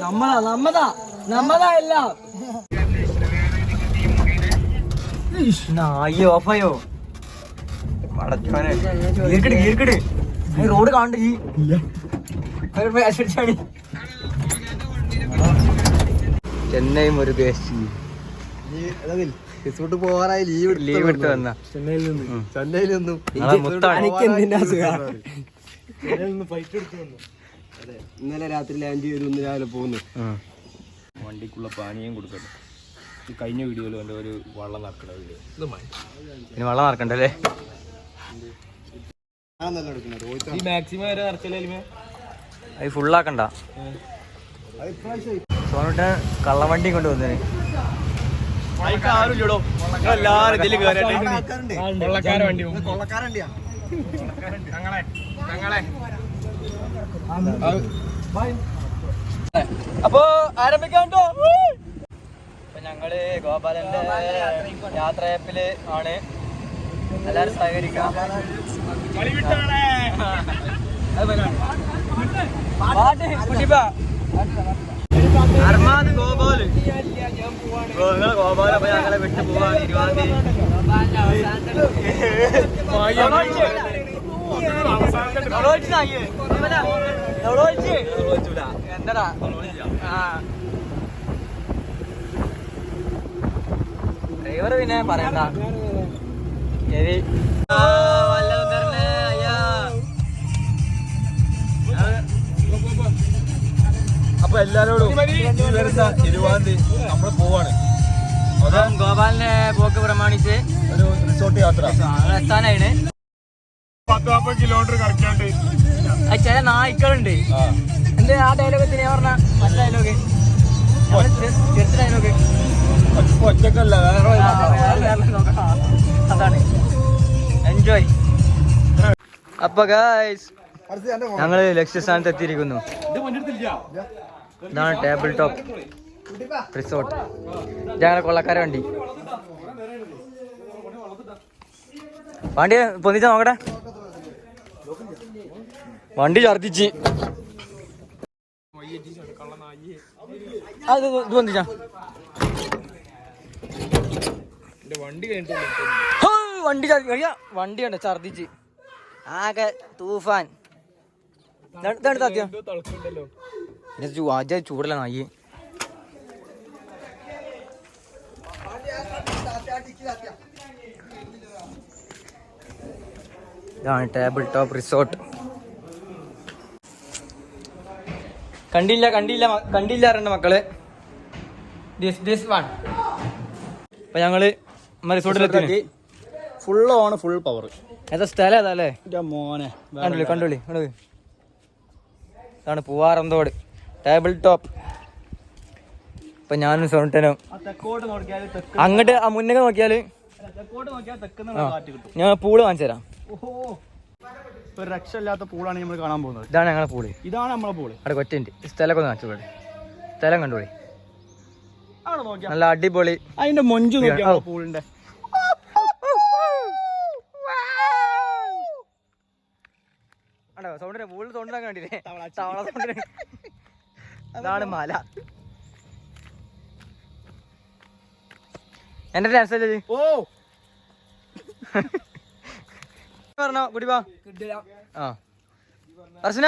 നമ്മതാ നമ്മതാ നമ്മതാ എല്ലാം. അയ്യോ അപ്പയോ. ഗീർക്കിട് റോഡ് കാണണ്ട ഈ ചെന്നൈ മുരുകേശ് റിസോർട്ട് പോകാനായി ലീവ് ലീവ് എടുത്ത് വന്ന ചെന്നൈയിൽ നിന്ന്. ചെന്നൈയിൽ നിന്നും നാളെ മുത്താണ് ഇന്നലെ രാത്രി ലാൻഡ് ചെയ്ത് ഇന്ന് രാവിലെ പോകുന്നു. വണ്ടിക്കുള്ള പാനീയം കൊടുക്കട്ടെ. ഈ കഴിഞ്ഞ വീഡിയോയിൽ എന്റെ ഒരു വള്ളം നടക്കണ വീഡിയോ ഇനി വെള്ളം നടക്കണ്ടല്ലേ? ഈ മാക്സിമം വരെ അത് ഫുള്ളാക്കണ്ട സോനുട്ടൻ കള്ളവണ്ടി കൊണ്ട് വന്നേ. എല്ലാരും ഇതിൽ കൊള്ളക്കാര വണ്ടി കൊള്ളക്കാരണ്ടിയാ അപ്പോ ആരംഭിക്കാണ്ടോ അപ്പൊ ഞങ്ങൾ ഗോപാലന്റെ യാത്രയപ്പിൽ ആണ്. എല്ലാരും സഹകരിക്കാം പാട്ട് കുട്ടിപ്പാ. അർമാദ് ഗോപാൽ. ഓ, നിങ്ങളെ ഗോപാല അപ്പൊ ഞങ്ങളെ വിട്ടു പോവാൻ ഇരുപതാം തീയതി. എന്താടാ? ഡ്രൈവർ പിന്നെ പറയണ്ട. ശരി. അപ്പൊ എല്ലാരോടും ഈ വരുന്ന ഇരുപതാം തീയതി നമ്മൾ പോവാണ്. ഗോപാലിന്റെ പോക്ക് പ്രമാണിച്ച് ഒരു റിസോർട്ട് യാത്ര. എത്താനാണ് പത്ത് കിലോമീറ്റർ ചില നായ്ക്കളുണ്ട്. ആ. എന്ത് ആ ഡയലോഗ് എത്തിനാ പറഞ്ഞ? മറ്റേ ഡയലോഗ് ഡയലോഗ് ഒറ്റക്കല്ല അതാണ്. എൻജോയ് അപ്പൊ ഗായ്സ് ഞങ്ങൾ ലക്ഷ്യസ്ഥാനത്ത് എത്തിയിരിക്കുന്നു. ഇതാണ് ടേബിൾ ടോപ്പ് റിസോർട്ട് ഞങ്ങളെ കൊള്ളക്കാരെ വണ്ടി. വണ്ടി പൊന്നിച്ച നോക്കട്ടെ? വണ്ടി ഛർദിച്ച്. വണ്ടി കഴിഞ്ഞിട്ട് വണ്ടി കണ്ട ഛർദിച്ച്. ആകെ തൂഫാൻ. ചൂടല്ല നായി. ഇതാണ് ടേബിൾ ടോപ്പ് റിസോർട്ട്. കണ്ടില്ല കണ്ടില്ല കണ്ടില്ല രണ്ട് മക്കൾ. ദിസ് ദിസ് വൺ അപ്പൊ ഞങ്ങൾ റിസോർട്ടിലെത്തി ഫുൾ ഓൺ ഫുൾ പവർ ഏതാ സ്ഥലം ഏതാ അല്ലേ? മോനെ കണ്ടോളി കണ്ടോളി കണ്ടോ ഇതാണ് പൂവാറന്തോട്. ടേബിൾ ടോപ്പ് ഇപ്പൊ ഞാനും സോണിട്ടനും അങ്ങോട്ട് ആ മുന്നേ നോക്കിയാൽ ഞാൻ പൂൾ വാങ്ങിച്ചു തരാം ഒരു രക്ഷയില്ലാത്ത പൂളാണ് നമ്മൾ കാണാൻ പോകുന്നത്. ഇതാണ് ഞങ്ങളെ പൂൾ. ഇതാണ് നമ്മളെ പൂൾ. അവിടെ കൊറ്റുണ്ട് സ്ഥലമൊക്കെ ഒന്ന് കാണിച്ചു സ്ഥലം കണ്ടുപോയി നല്ല അടിപൊളി. അതിന്റെ മൊഞ്ച്. പൂളിന്റെ. പൂളിൽ കണ്ടില്ലേ? തവള സൗണ്ടിനെ. ഇതാണ് മല. എന്റെ ഡാൻസ് അല്ലേ ഓ. പറഞ്ഞോ കുടി വാ. ആ. അർച്ചന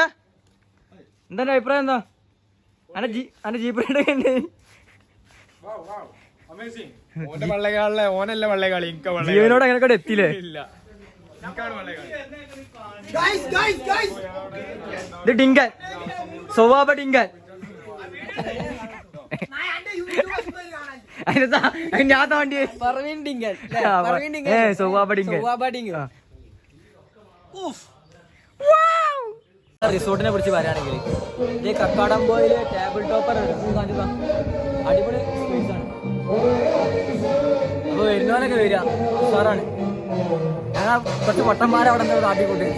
എന്താ അഭിപ്രായം എന്താ? അന്റെ ജീ അന്റെ ജീപ്പ് ഉണ്ട് ജീവനോട് അങ്ങനെ കൂടെ എത്തിയില്ലേ? ഇത് ഡിങ്കൻ. സ്വഭാവ ഡിങ്കൻ. ഞാൻ തോണ്ടി പറവീൻ ഡിങ്കൻ സ്വഭാവ ഡിങ്കൻ. സ്വഭാവ ഡിങ്കൻ. റിസോർട്ടിനെ കുറിച്ച് പറയുകയാണെങ്കിൽ ഇത് കക്കാടംപോയിൽ ടേബിൾ ടോപ്പർ അടിപൊളി സ്പേസ് അപ്പോൾ വരുന്നവരൊക്കെ വരിക. സാറാണ് ഞാൻ കുറച്ച് പട്ടന്മാരെ അവിടെ നിന്ന് കാട്ടിക്കൂട്ടി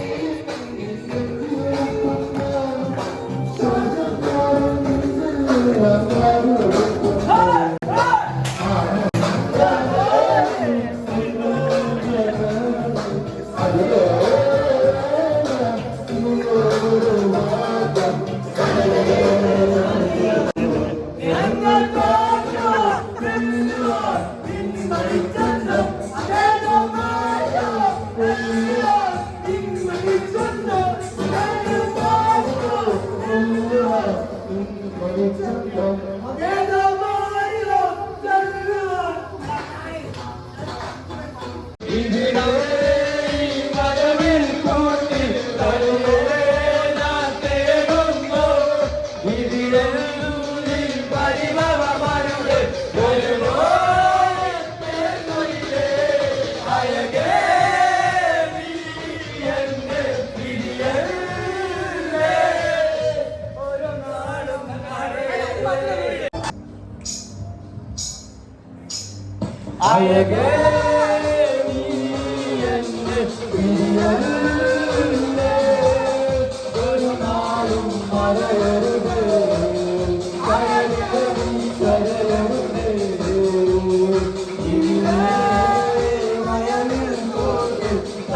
രാവിലെ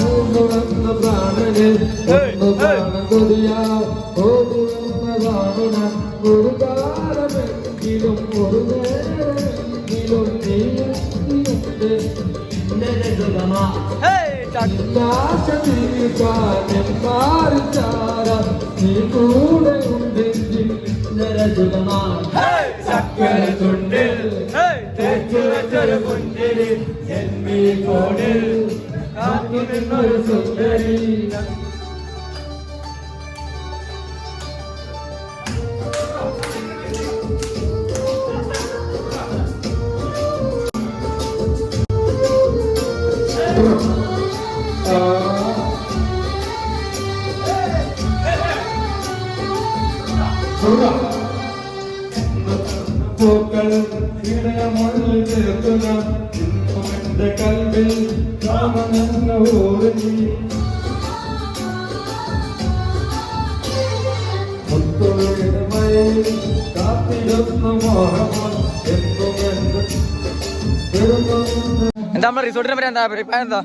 മൂന്ന് വന്ന പ്രാണന് ഒന്ന് പ്രാണകൊതിയ ഓടി വന്നതാണ് ഞാൻ ഒരു കാലമെങ്കിലും ഒരു നേരമെങ്കിലും നീ എന്റെ ആശ തീർക്കാനും മാറിച്ചാര കാത്തു നിന്നൊരു റിസോർട്ടിനെ പറ്റി എന്താ അഭിപ്രായം? എന്താ?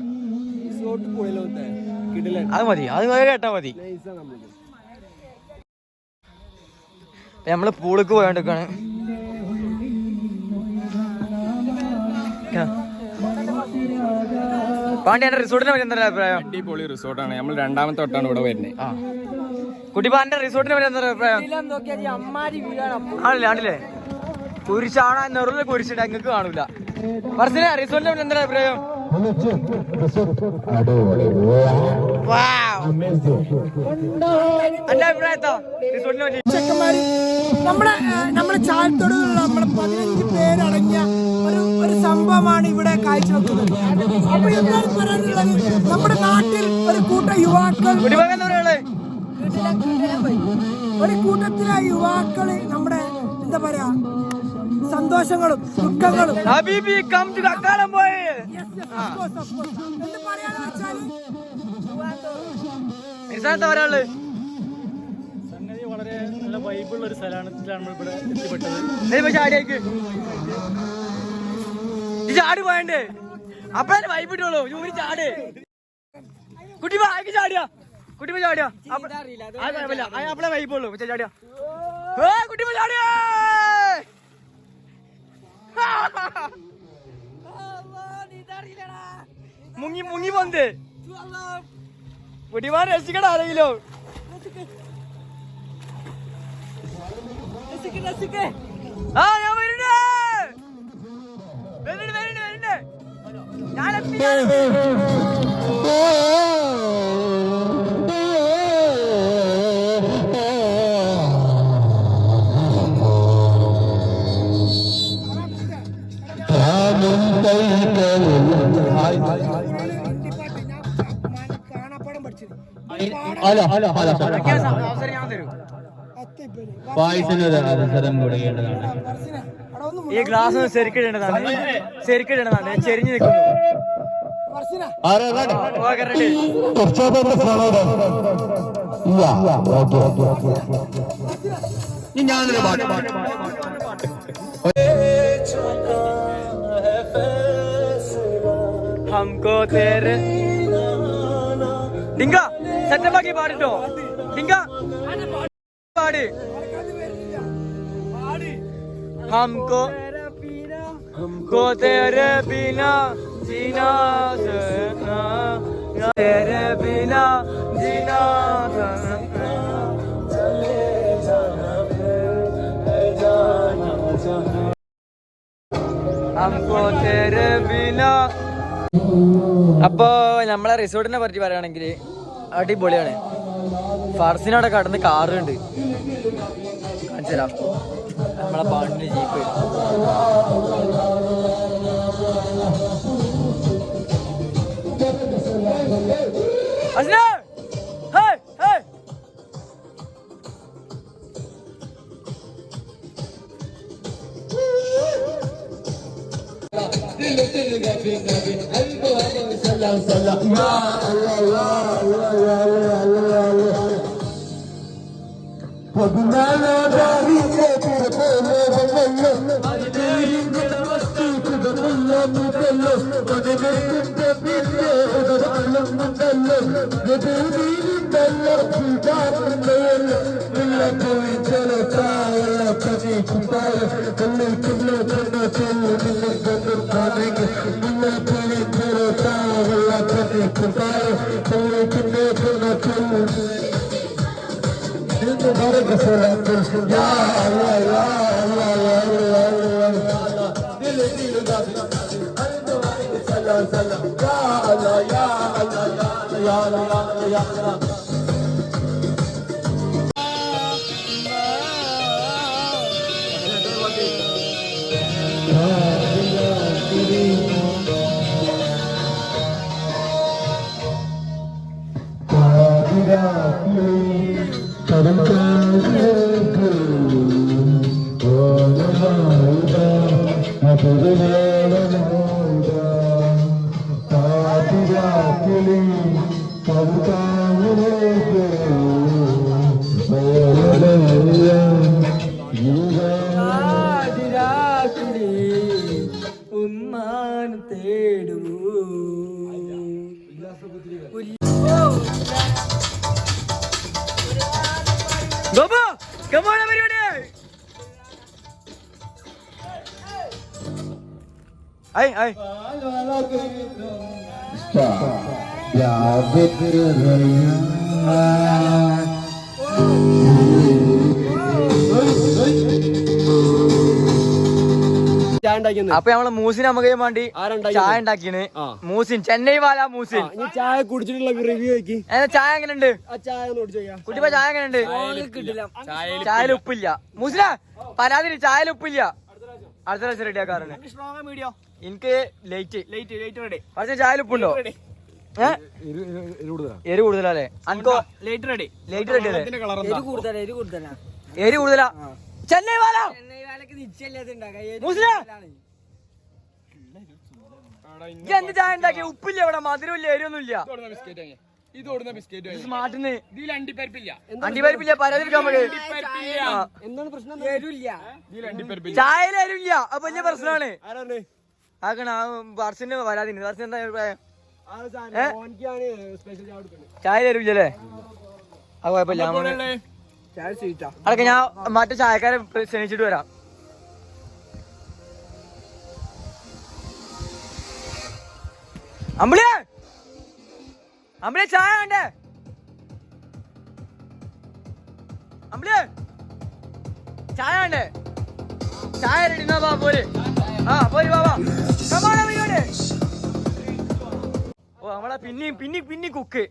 അത് മതി. അത് കേട്ടാ മതി. നമ്മൾ പൂളിക്ക് പോയാണ്ടിരിക്കാണ്. പാണ്ടി എന്റെ റിസോർട്ടിനെ പറ്റി എന്താ അഭിപ്രായം? അടിപൊളി റിസോർട്ടാണ്. നമ്മൾ രണ്ടാമത്തെ തൊട്ടാണ് ഇവിടെ വരുന്നത് ആ. കുട്ടിപ്പാന്റെ റിസോർട്ടിനെ പറ്റി എന്താ അഭിപ്രായം? ആണല്ലേ ആണല്ലേ. കുരിശാണ്? നെറുള്ള കുരിശിട്ട് അങ്ങക്ക് കാണൂല. വർഷനെ റിസോർട്ടിനെ പറ്റി എന്താ അഭിപ്രായം? ചെക്കന്മാര് നമ്മുടെ നമ്മുടെ ചാലത്തോടുള്ള നമ്മുടെ പതിനഞ്ച് പേരടങ്ങിയ ഒരു ഒരു സംഭവമാണ് ഇവിടെ കാഴ്ചവെക്കുന്നത്. അപ്പൊ എന്താണ് പറയാനുള്ളത്? നമ്മുടെ നാട്ടിൽ ഒരു കൂട്ടം യുവാക്കൾ ഒരു കൂട്ടത്തിലെ യുവാക്കൾ നമ്മുടെ എന്താ പറയാ സന്തോഷങ്ങളും ദുഃഖങ്ങളും. ഹബീബി കം ടു പോയി. പറയാൾ സംഗതി വളരെ നല്ല വൈബുള്ള ഒരു സ്ഥലത്തിലാണ് നമ്മൾ ഇവിടെ എത്തിപ്പെട്ടത്. ഈ ചാടി പോയണ്ടേ. അപ്പഴേ വൈബ് ഇട്ടുള്ളൂ ജൂരി ചാട്. കുട്ടി ആയിക്ക് ചാടിയാ. കുട്ടി ചാടിയാ. കുഴപ്പമില്ല. അപ്പളെ വൈബ് ഉള്ളൂ. പക്ഷെ ചാടിയാ. ഏ കുട്ടി പോയി ചാടിയാ. മുങ്ങി മുങ്ങി പോന്തേ കുട്ടിമാൻ രസിക്കട ആരെങ്കിലോ. ആ ഞാൻ വരുന്നുണ്ട്. വരുന്നുണ്ട് വരുന്നുണ്ട് വരുന്നുണ്ട്. ഞാൻ പായസനൊരു അവസരം കൊടുക്കേണ്ടതാണ്. ഈ ഗ്ലാസ് ശരിക്കിടേണ്ടതാണ്. ശരിക്കിടേണ്ടതാണ്. ചെരിഞ്ഞു നിൽക്കുന്നു. ഞാനൊരു പാട്ട് പാട്ട് പാട്ട് हमको तेरे ഡിങ്ക സെറ്റപ്പ് ആക്കി പാടിട്ടോ ഡിങ്ക പാട് हमको हमको तेरे बिना जीना सना तेरे बिना जीना അപ്പോ നമ്മളെ റിസോർട്ടിനെ പറ്റി പറയുകയാണെങ്കിൽ അടിപൊളിയാണ്. ഫർസിനവിടെ കടന്ന് കാറുണ്ട്. കാണിച്ചുതരാം. നമ്മളെ പാണ്ടിന് ജീപ്പ്. അസ്ന! بالدل قبي قبي قلبه ابو سلام سلام الله الله الله الله الله الله الله وبنانا باري كتير كتير كتير الله مدلس قد بنت بالله وتعلم مدلس نبيني مدلس في دار الليل ملة الجلسة ولا تنيك مدار كل الكبلة كلمة من الذنب الطريق ملة الجلسة ولا تنيك مدار كل الكبلة كلمة مبارك سلام يا الله يا الله يا الله وسلم يا الله يا الله يا الله يا الله يا الله. അപ്പൊ നമ്മൾ മൂസിന് നമുക്ക് വേണ്ടി ചായ ഉണ്ടാക്കിയാണ് മൂസിൻ ചെന്നൈ വാല മൂസിൻ. ചായ കുടിച്ചിട്ടുള്ള റിവ്യൂ നോക്കി ചായ ചായ എങ്ങനെയുണ്ട്? ആ ചായ ഒന്ന് കുടിച്ചു നോക്കിയാ. കുട്ടിപ്പ ചായ എങ്ങനെയുണ്ട്? ചായയിൽ ഉപ്പില്ല. മൂസിന പരാതി ചായയിൽ ഉപ്പില്ല. അടുത്ത പ്രാവശ്യം റെഡി ആക്കാറുണ്ട്. എനിക്ക് ലേറ്റ് ലേറ്റ് ലേറ്റ് റെഡി പക്ഷെ ചായയിൽ ഉപ്പുണ്ടോ? എരി കൂടുതലല്ലേ? അനക്കോ? Late ready. ലേറ്റ് റെഡി അല്ലേ? എരി കൂടുതലാ ചെന്നൈ വാല? മൂസിന ഇജ്ജ് എന്ത് ചായ ഉണ്ടാക്കി ഉപ്പില്ല ഇവിടെ മധുരമില്ല എരിയൊന്നും ഇല്ല സ്മാർട്ടിന് അണ്ടിപ്പരിപ്പില്ല. ആ. ചായയിൽ എരിവില്ല. അത് വലിയ പ്രശ്നമാണ് ആക്കണ ആ വർഷന് പരാതി വർഷം എന്താ അഭിപ്രായം? ചായ എരിവില്ലല്ലേ അത് കുഴപ്പമില്ല അതൊക്കെ ഞാൻ മറ്റേ ചായക്കാരെ ക്ഷണിച്ചിട്ട് വരാം. അമ്പിളി! അമ്പിളി ചായ വേണ്ടേ? അമ്പിളി! ചായ വേണ്ടേ? ചായ റെഡി എന്നാ ബാ പോര്. ആ പോര് ബാബാ കമാണ പരിപാടി ഓ നമ്മളെ പിന്നെയും പിന്നെ പിന്നെ കുക്ക്.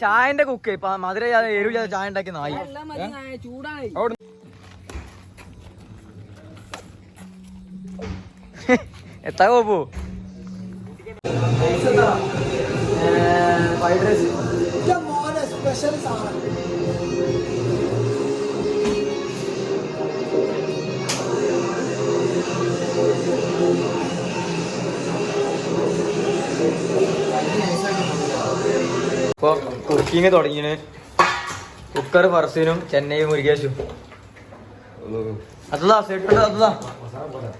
ചായന്റെ കുക്ക്. ഇപ്പൊ മധുര എരിവ് ചായ ഉണ്ടാക്കി നായി. എത്താ പോ ഫ്രൈഡ് റൈസ്. മോനെ സ്പെഷ്യൽ സാധനം. ഇപ്പൊ കുക്കിങ് തുടങ്ങിന് കുക്കർ ഫർസീനും ചെന്നൈ മുരുകേശും അതാ സെറ്റ് അതാ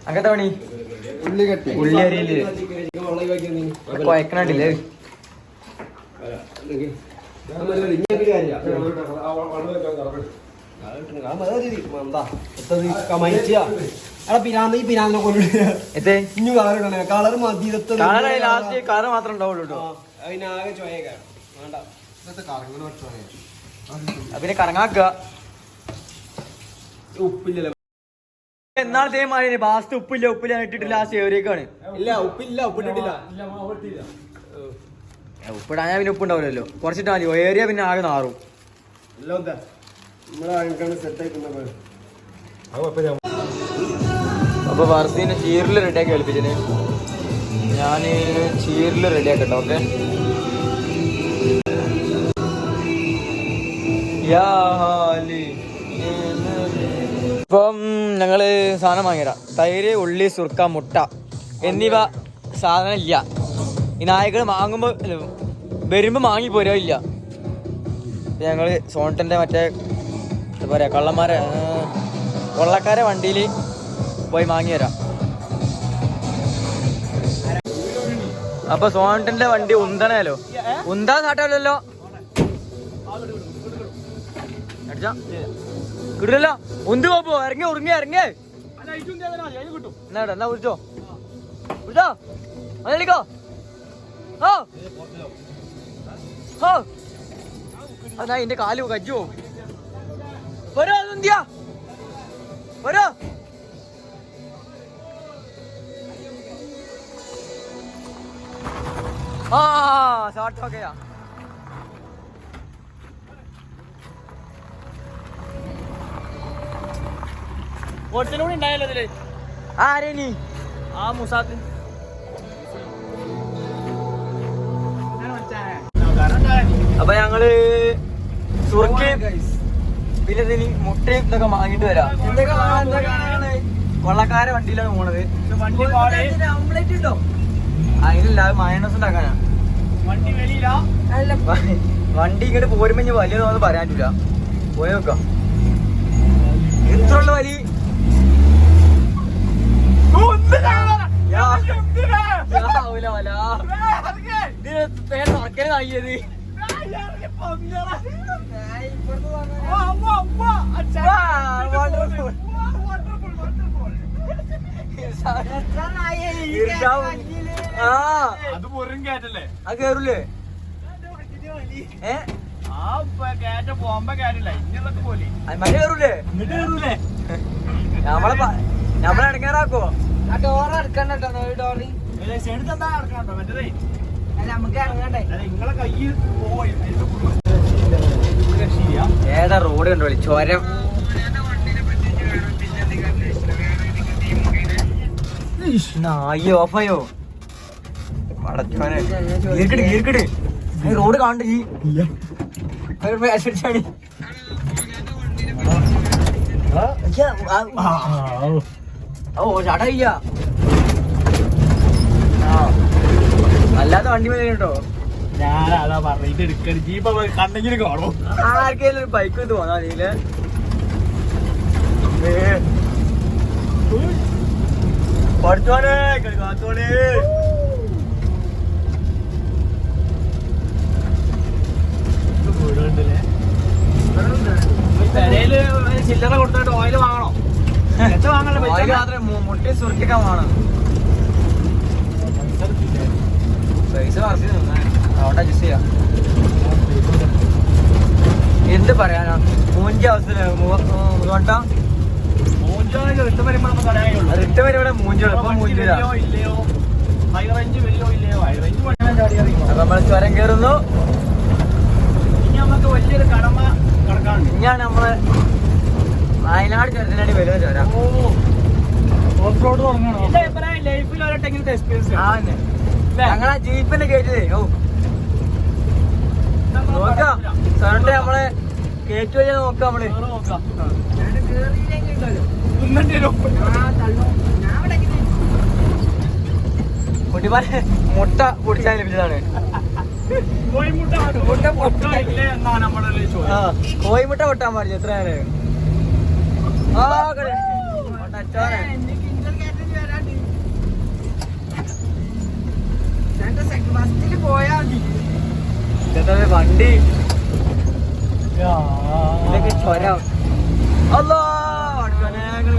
അങ്ങനത്തെ പണി. ഉള്ളി അരിയിൽ ഇഞ്ഞു കളർ മതി കളർ മാത്രം ഉണ്ടാവുള്ളൂ അതിനാകെ അപ്പൊ പിന്നെ കറങ്ങാക്കുക ഉപ്പില്ലല്ലോ. എന്നാളത്തെ മാതിരി ബാസ്റ്റ് ഉപ്പില്ല ഉപ്പില്ല ഇട്ടിട്ടില്ല ആ സേവരേക്കാണ് ഇല്ല ഉപ്പില്ല ഉപ്പിട്ടിട്ടില്ല. ഉപ്പിടാൻ പിന്നെ ഉപ്പുണ്ടാവില്ലല്ലോ. കുറച്ചിട്ടാ മതി ഏരിയ പിന്നെ ആകെ നാറും. അപ്പൊ. വർദ്ധീനെ ചീറിൽ റെഡിയാക്കി കളിപ്പിച്ചിന് ഞാൻ ചീറിൽ റെഡിയാക്കട്ടെ ഓക്കെ ഇപ്പം ഞങ്ങൾ സാധനം വാങ്ങിയതാ. തൈര് ഉള്ളി സുർക്ക മുട്ട എന്നിവ സാധനം ഇല്ല ഈ നായകൾ വാങ്ങുമ്പോ വരുമ്പോൾ വരുമ്പോ വാങ്ങി പോരോ ഇല്ല ഞങ്ങൾ സോണട്ടന്റെ മറ്റേ എന്താ പറയാ കള്ളന്മാരെ കൊള്ളക്കാരെ വണ്ടിയിൽ പോയി വാങ്ങി തരാം അപ്പൊ സോണിട്ടന്റെ വണ്ടി ഉന്തണല്ലോ ഉന്താ കിടിലല്ലോ ഉന്ത് പോപ്പോ ഇറങ്ങി ഉറങ്ങി ഇറങ്ങി. എന്നാ എന്നാ വിളിച്ചോ വിളിച്ചോ അതിലേക്കോ ഓ ഓ അതാ എന്റെ കാൽ കജ്ജോ വരോ അതെന്തിയാ വരോ. ആ ഷോർട്ട് ഓക്കെയാ ഓട്ടത്തിലൂടെ ഉണ്ടായല്ലോ ഇതിൽ. ആരേ നീ ആ മുസാത്ത് അപ്പൊ ഞങ്ങൾ സുർക്കയും പിന്നെ ഇതിന് മുട്ടയും ഇതൊക്കെ വാങ്ങിട്ട് വരാം. കൊള്ളക്കാരെ വണ്ടിയിലാണ് പോണത്. അതിലില്ല പാടെ. ഓംലെറ്റ് ഉണ്ടോ? അതിനില്ല മയണസ് ഉണ്ടാക്കാനാ. വണ്ടി ഇങ്ങോട്ട് പോരുമ്പോ വലിയ തോന്നുന്നു പറയാൻ പറ്റൂല. പോയി നോക്കാം. എത്ര ഉള്ള വലി യാ. യാ, ആവൂല, വല. ഇത് പേര് നടക്കൽ നായിയത് ആ അത് പൊറും കേറ്റല്ലേ അത് കേറൂലേ ഏ ആ കയറ്റ പോകുമ്പോ കയറ്റില്ല ഇന്നതൊക്കെ പോലെ അത് മറ്റേ കേറൂലേ എന്നിട്ട് കയറൂലേ നമ്മളെ നമ്മളെ ഇടങ്ങാറാക്കോ ആ ഡോർ അടക്കണ്ട ഡോറി ചെടുത്തെന്താ നടക്കണോ മറ്റേ അല്ല നമുക്ക് ഇറങ്ങണ്ടേ അല്ല നിങ്ങളെ പോയി ഏതാ റോഡ് കണ്ടോ ചോരം. നായി ഓഫായോ. പടച്ചോനെ ഗീർക്കിട് ഗീർക്കിട് ഈ റോഡ് കാണണ്ട ഈ അടിച്ചാണ്. ആ. ഓ. ആ. അല്ലാത്ത വണ്ടി മേലെ കേട്ടോ ഞാൻ അതാ പറഞ്ഞിട്ട് ജീപ്പ് കണ്ടെങ്കിലും കാണോ. ആർക്കെങ്കിലും ഒരു ബൈക്ക് തോന്നാ നീൽ പഠിച്ചോനെ ചില്ലറ കൊടുത്തിട്ട് ഓയിൽ വാങ്ങണോ. മുട്ടി സുരക്ഷിക്കാൻ വേണം പൈസ മറിച്ച് നിന്നേ അഡ്ജസ്റ്റ് ചെയ്യാം. എന്ത് പറയാനാ? മൂഞ്ചി അവസ്ഥ മുഖോട്ടാ റിട്ടേൺ വരുമ്പോൾ ഇപ്പൊ മൂഞ്ചില്ല നമ്മൾ ചുരം കയറുന്നു ഇനി നമുക്ക് വലിയൊരു കടമ കടക്കാനുണ്ട് ഇനിയാണ് നമ്മൾ വയനാട് ചുരത്തിനായിട്ട് വരുന്ന ചുരം. ഓഫ് റോഡ് തുടങ്ങണം? ലൈഫിൽ ഒരട്ടെങ്കിലും എക്സ്പീരിയൻസ് ആ തന്നെ ഞങ്ങളാ ജീപ്പിന്റെ കയറ്റിയതേ ഓ നോക്കാം. ചുരണ്ട് നമ്മളെ ഗേറ്റ് വഴി നോക്കാം നമ്മൾ. കുട്ടിമാരെ മുട്ട പൊടിച്ചാൽ ലഭിച്ചതാണ് കോഴിമുട്ട പൊട്ടാൻ പാടില്ല. എത്രയാണ് ആ കട- മുട്ടച്ചോറ്. എന്റെ കിൻഡർ കാറ്ററിംഗ് വരാണ്ട് രണ്ട് സെക്കൻഡ് ഫസ്റ്റിൽ പോയാ മതി ഇതെന്താ ഇത് വണ്ടി ഇതൊക്കെ ചൊരം അല്ലോ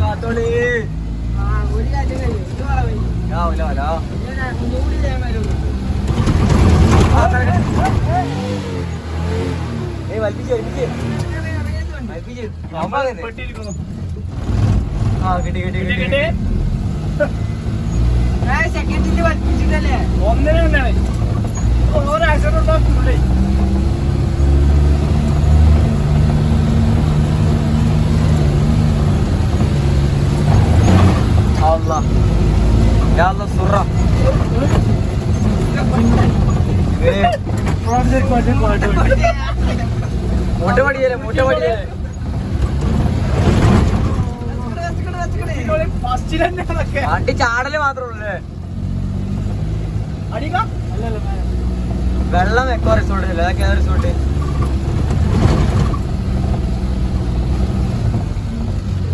കാത്തോളി. ഒരു കാര്യം കഴിയും ഇത് ആവൂല അല്ല ഞാൻ ഒന്നുകൂടി ചെയ്യാൻ വരുള്ളൂ ഏയ് വലിപ്പിച്ച് വലിപ്പിച്ച്. വലിപ്പിച്ച്. നമ്മൾ പെട്ടിയിരിക്കുന്നു ആ കിട്ടി കിട്ടി കിട്ടി കിട്ടി സെക്കൻഡിൽ വലിപ്പിച്ചിട്ടല്ലേ ഒന്നിനെ തന്നെയാണ്. ഓരോ ആക്സിഡന്റ് ഉണ്ടാക്കുന്നുണ്ടേ Allah. Ya Allah surra. ഏയ് മുട്ട പടിയല്ലേ മുട്ട പടിയല്ലേ ഫസ്റ്റിൽ തന്നെ അതൊക്കെ വണ്ടി ചാടൽ മാത്രമേ ഉള്ളൂ അല്ലേ? അടിക്കാം അല്ലല്ല വെള്ളം എക്കോ റിസോർട്ട് അല്ലേ അതൊക്കെ ഏതാ റിസോർട്ട്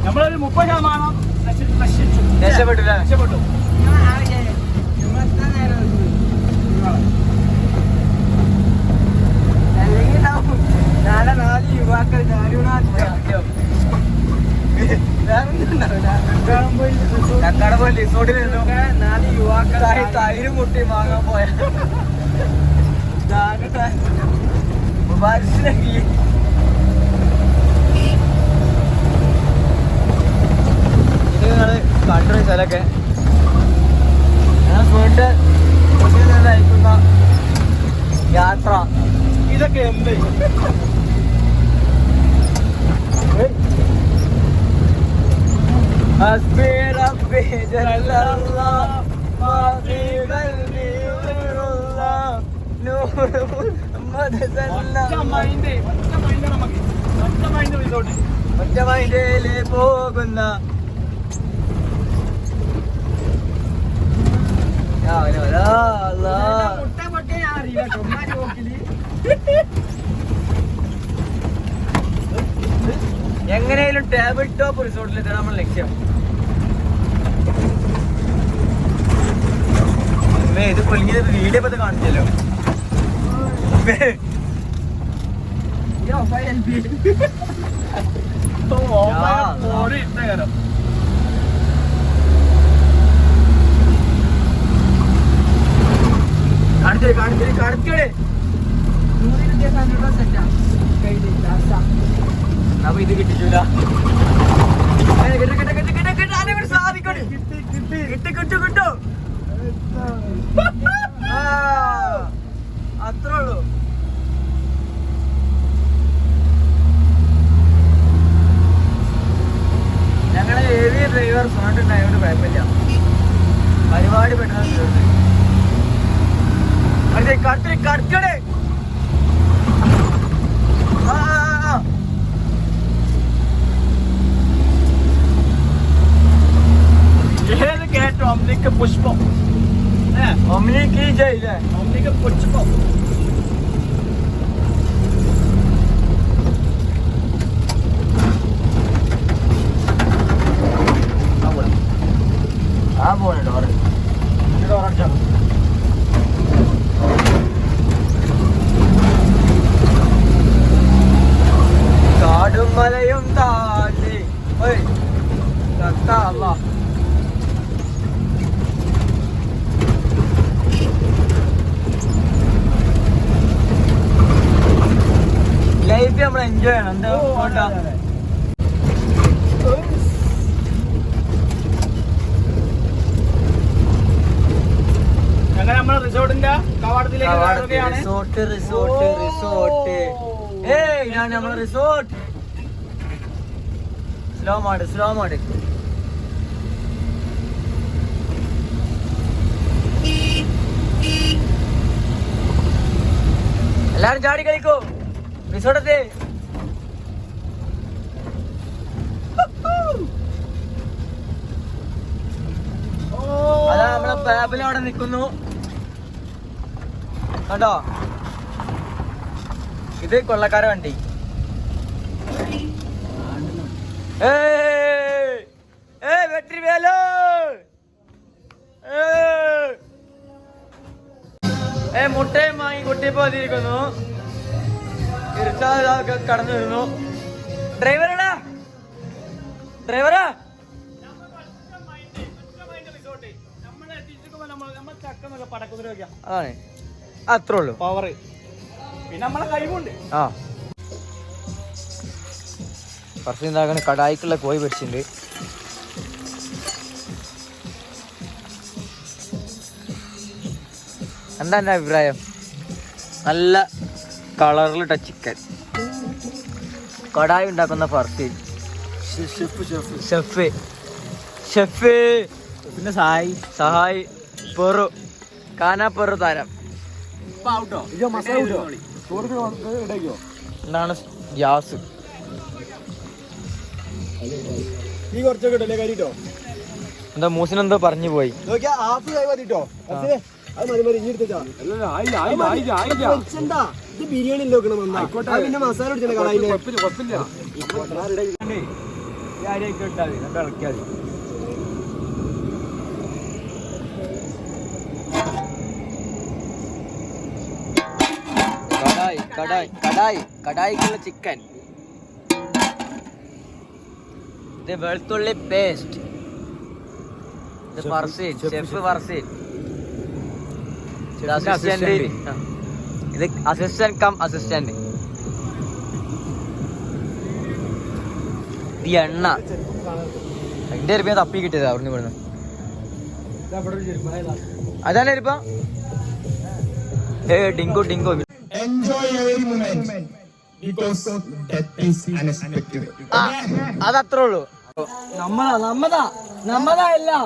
നമ്മളൊരു മുപ്പത് ശതമാനം രക്ഷപ്പെട്ടു രക്ഷപ്പെട്ടില്ല രക്ഷപ്പെട്ടു. അല്ലെങ്കിൽ നാളെ നാല് യുവാക്കൾ നാലുകൂടെ കക്കാട പോയി റിസോർട്ടിൽ നിന്നു നാല് യുവാക്കൾ തൈര് മുട്ടി വാങ്ങാൻ പോയ മുബാരിസിനെങ്കിൽ ഇത് നിങ്ങൾ കണ്ടു സ്ഥലമൊക്കെ ഞാൻ വീട്ട് വീട്ടിൽ നിന്ന് അയക്കുന്ന യാത്ര ഇതൊക്കെ എന്ത് حسبي ربي جل الله ما في قلبي غير الله نور محمد صلى ഒറ്റ മൈൻഡ് ഒറ്റ മൈൻഡ് നമുക്ക് ഒറ്റ മൈൻഡ് റിസോർട്ട് ഒറ്റമൈൻഡില് പോകുന്ന യാ ലാ ലാ ലാ. മുട്ട പൊട്ടിയ ഞാൻ അറിയില്ല ചുമ്മാ ചോക്കില് എങ്ങനെയായാലും ടേബിൾ ടോപ്പ് റിസോർട്ടിലെത്താണ് നമ്മുടെ ലക്ഷ്യം ഇത് പൊളിഞ്ഞത് വീഡിയോ പത്ത് കാണിച്ചല്ലോ കാണിച്ചേ കാണിച്ചേ കാണിച്ചേ അപ്പൊ ഇത് കിട്ടിച്ചില്ല കിട്ടി കിട്ടി കിട്ടി കിട്ടി കിട്ടി കിട്ട് സാധിക്കണേ കിട്ടി കിട്ടി കിട്ടു ആ, അത്രേ ഞങ്ങളെ ഏവിയ ഡ്രൈവർ സോണിട്ടുണ്ടായതുകൊണ്ട് കുഴപ്പമില്ല. പരിപാടി പെട്ടെന്ന് തീർന്നു. അതെ കട്ട് കട്ടടേ ഏത് കേട്ടോ അമ്മിക്ക് പുഷ്പം. ഏ ഒമിനി കീ ചെയ്യില്ലേ അമ്മിക്ക് പുഷ്പം ആ പോണേ ഡോറ്. കാടും മലയും താണ്ടി. ഓയ് ലൈഫ് നമ്മൾ എൻജോയ് ചെയ്യണം. എന്താ റിസോർട്ടിന്റെ കവാടത്തിലേക്ക്. Resort resort resort. ഏയ് ഞാൻ നമ്മളെ റിസോർട്ട്. സ്ലോ സ്ലോ എല്ലാരും ചാടി കളിക്കോ. റിസോർട്ടത്തെ അതാ നമ്മളെ പാബിൽ അവിടെ നിൽക്കുന്നു കണ്ടോ ഇത് കൊള്ളക്കാര വണ്ടി! ഏയ് വെട്രിവേലു! ഏയ്! ഏയ് മുട്ടയും വാങ്ങി കുട്ടിപ്പോ എത്തിയിരിക്കുന്നു ഇരുട്ടാതൊക്കെ കടന്നു വരുന്നു ഡ്രൈവറാടാ. ഡ്രൈവറാ. അതാണ്. അത്രേ ഉള്ളൂ. പവർ പിന്നെ നമ്മളെ കഴിവുണ്ട്. ആ. എന്താക്കണ കടായിക്കുള്ള കോഴി പൊരിച്ചിട്ടുണ്ട് എന്താ എന്റെ അഭിപ്രായം? നല്ല കളറിലിട്ട ചിക്കൻ കടായി ഉണ്ടാക്കുന്ന ഫർത്തി ഷെഫ് ഷെഫ്. പിന്നെ സഹായി. സഹായി. പെറു. കാന പെറു താരം. എന്താണ് ഗ്യാസ്. എന്താ മൂസിനെന്തോ പറഞ്ഞു പോയി. നോക്കിയാ ഹാഫ് കൈ മതിട്ടോ. അത് മതി മതി ഇനി എടുത്താ ഇത് ബിരിയാണി നോക്കണം പിന്നെ മസാല കളയില്ലേ കടായി കടായി കടായി കടായിക്കുള്ള ചിക്കൻ ഇത് വെളുത്തുള്ളി പേസ്റ്റ് ഇത് ഫർസീൻ ഷെഫ് ഫർസീൻ അസിസ്റ്റന്റ് ഇത് അസിസ്റ്റന്റ് കം അസിസ്റ്റന്റ് ഈ എണ്ണ. എന്റെ അരിപ്പ തപ്പി കിട്ടിയത് അവിടുന്ന് ഇവിടുന്ന്. അതാണ് അരിപ്പ ഏ ഡിങ്കോ ഡിങ്കോ. അതത്രേ ഉള്ളൂ. നമ്മളാ നമ്മതാ നമ്മതാ എല്ലാം.